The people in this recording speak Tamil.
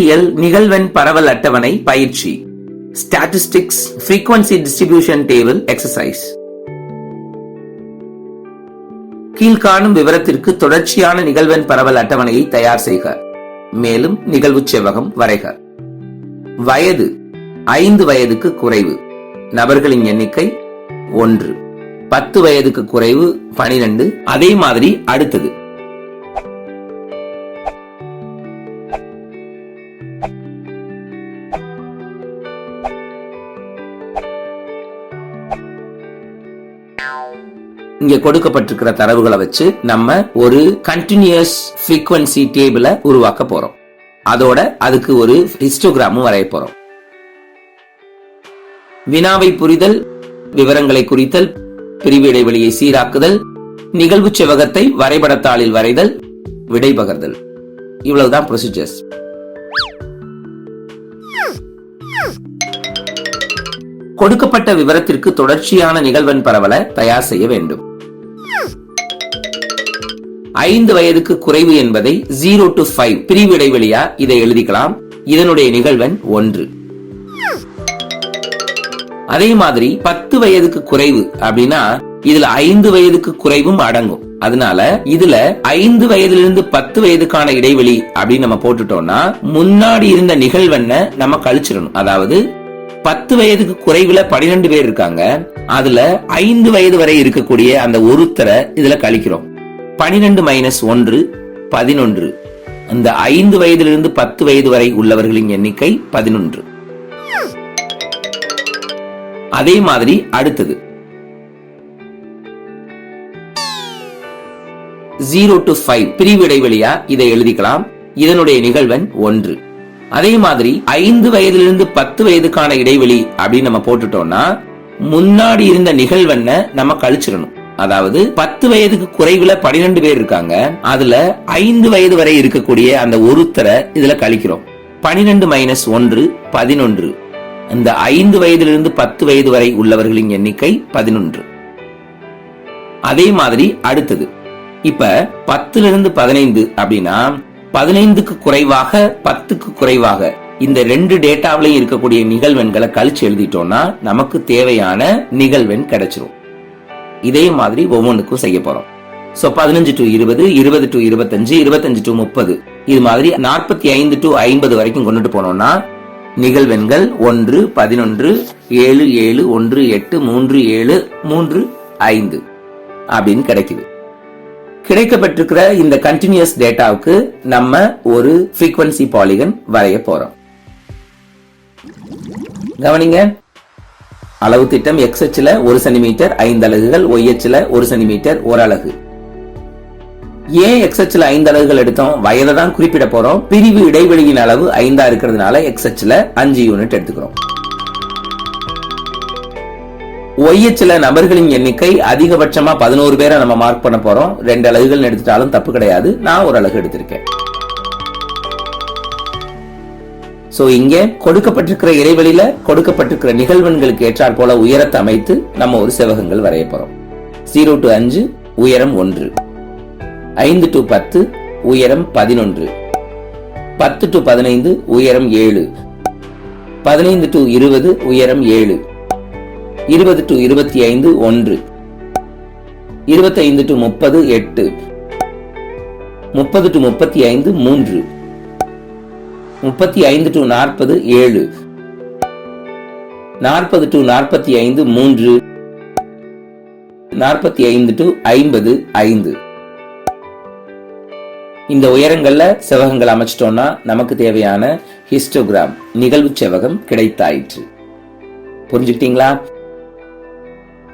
புள்ளியியல் நிகழ்வெண் பரவல் அட்டவணை பயிற்சி. Statistics frequency distribution table exercise கீழ்காணும் விவரத்திற்கு தொடர்ச்சியான நிகழ்வெண் பரவல் அட்டவணையை தயார் செய்க. மேலும் நிகழ்வு செவ்வகம் வரைக. வயது ஐந்து வயதுக்கு குறைவு. நபர்களின் எண்ணிக்கை ஒன்று. பத்து வயதுக்கு குறைவு பனிரெண்டு. அதே மாதிரி அடுத்தது. இங்க கொடுக்கப்பட்டிருக்கிற தரவுகளை வச்சு நம்ம ஒரு கண்டினியூஸ் ஃப்ரீக்வன்சி டேபிளை உருவாக்க போறோம். அதோட அதுக்கு ஒரு ஹிஸ்டோகிராமும் வரைய போறோம். வினாவை புரிதல் விவரங்களை குறித்தல் பிரிவு இடைவெளியை சீராக்குதல் நிகழ்வு செவகத்தை வரைபடத்தாளில் வரைதல் விடை பகர்தல் இவ்வளவுதான் ப்ரொசீஜர்ஸ் கொடுக்கப்பட்ட விவரத்திற்கு தொடர்ச்சியான நிகழ்வெண் பரவல தயார் செய்ய வேண்டும். ஐந்து வயதுக்கு குறைவு என்பதை ஜீரோ டு ஃபைவ் பிரிவு இடைவெளியா இதை எழுதிக்கலாம். இதனுடைய நிகழ்வெண் ஒன்று. அதே மாதிரி பத்து வயதுக்கு குறைவு அப்படின்னா இதுல ஐந்து வயதுக்கு குறைவும் அடங்கும். அதனால இதுல ஐந்து வயதிலிருந்து பத்து வயதுக்கான இடைவெளி அப்படின்னு நம்ம போட்டுட்டோம்னா முன்னாடி இருந்த நிகழ்வெண்ண நம்ம கழிச்சிடணும். அதாவது பத்து வயதுக்கு குறைவுல பனிரெண்டு பேர் இருக்காங்க. அதுல ஐந்து வயது வரை இருக்கக்கூடிய அந்த ஒருத்தரை இதுல கழிக்கிறோம். பனிரெண்டு மைனஸ் ஒன்று பதினொன்று. அந்த ஐந்து வயதிலிருந்து பத்து வயது வரை உள்ளவர்களின் எண்ணிக்கை பதினொன்று. அதே மாதிரி அடுத்தது. ஜீரோ டு ஃபைவ் பிரிவு இடைவெளியா இதை எழுதிக்கலாம். இதனுடைய நிகழ்வெண் ஒன்று. அதே மாதிரி ஐந்து வயதிலிருந்து பத்து வயதுக்கான இடைவெளி அப்படின்னு நம்ம போட்டுட்டோம்னா முன்னாடி இருந்த நிகழ்வெண்ண நம்ம கழிச்சிடணும். அதாவது பத்து வயதுக்கு குறைவுல பனிரெண்டு பேர் இருக்காங்க. அதுல ஐந்து வயது வரை இருக்கக்கூடிய அந்த ஒருத்தரை இதுல கழிக்கிறோம். பனிரெண்டு மைனஸ் ஒன்று பதினொன்று. இந்த ஐந்து வயதிலிருந்து பத்து வயது வரை உள்ளவர்களின் எண்ணிக்கை பதினொன்று. அதே மாதிரி அடுத்தது. இப்ப பத்துல இருந்து பதினைந்து அப்படின்னா பதினைந்துக்கு குறைவாக பத்துக்கு குறைவாக இந்த ரெண்டு டேட்டாவிலையும் இருக்கக்கூடிய நிகழ்வெண்களை கழிச்சு எழுதிட்டோம்னா நமக்கு தேவையான நிகழ்வெண் கிடைச்சிரும். இதே மாதிரி ஒவ்வொன்றுக்கும் செய்ய போறோம். சோ பதினஞ்சு டு இருபது இருபது டு இருபத்தஞ்சு இருபத்தஞ்சு டு முப்பது இது மாதிரி நாற்பத்தி ஐந்து டு ஐம்பது வரைக்கும் கொண்டுட்டு போனோம்னா நிகழ்வெண்கள் ஒன்று பதினொன்று ஏழு ஏழு ஒன்று எட்டு மூன்று ஏழு மூன்று ஐந்து அப்படின்னு கிடைக்குது. கிடைக்கப்பட்டிருக்கிற இந்த கண்டினியூஸ் டேட்டாவுக்கு நம்ம ஒரு ஃப்ரீக்வன்சி பாலிகன் வரைய போறோம். கவனிங்க. அளவு திட்டம் எக்ஸ் அச்சில் ஒரு சென்டிமீட்டர் ஐந்து அலகுகள் ஒய் அச்சில் ஒரு சென்டிமீட்டர் ஒரு அலகு. ஏன் எக்ஸ் அச்சில் ஐந்து அலகுகள் எடுத்தோம்? வயதை தான் குறிப்பிட போறோம். பிரிவு இடைவெளியின் அளவு ஐந்தா இருக்கிறதுனால எக்ஸ் அச்சில் அஞ்சு யூனிட் எடுத்துக்கிறோம். ஒய் சில நபர்களின் எண்ணிக்கை அதிகபட்சமா பதினோரு பேரை நம்ம மார்க் பண்ண போறோம். ரெண்டு அலகுகள் எடுத்துட்டாலும் தப்பு கிடையாது. நான் ஒரு அலகு எடுத்திருக்கேன். சோ இங்கே கொடுக்கப்பட்டிருக்கிற இடைவெளியில கொடுக்கப்பட்டிருக்கிற நிகழ்வன்களுக்கு ஏற்றாற் போல உயரத்தை அமைத்து நம்ம ஒரு செவகங்கள் வரைய போறோம். ஜீரோ டு அஞ்சு உயரம் ஒன்று. ஐந்து டு பத்து உயரம் பதினொன்று. பத்து டு பதினைந்து உயரம் ஏழு. பதினைந்து டு இருபது உயரம் ஏழு. இருபது டு இருபத்தி ஐந்து ஒன்று. இருபத்தைந்து டு முப்பது எட்டு. முப்பது டு முப்பத்தி ஐந்து மூன்று. முப்பத்தி ஐந்து டு நாற்பது ஏழு. நாற்பது டு நாற்பத்தி ஐந்து மூன்று. நாற்பத்தி ஐந்து டு ஐம்பது ஐந்து. இந்த உயரங்கள்ல செவகங்கள் அமைச்சிட்டோம்னா நமக்கு தேவையான ஹிஸ்டோகிராம் நிகழ்வு செவகம் கிடைத்தாயிற்று. புரிஞ்சுக்கிட்டீங்களா?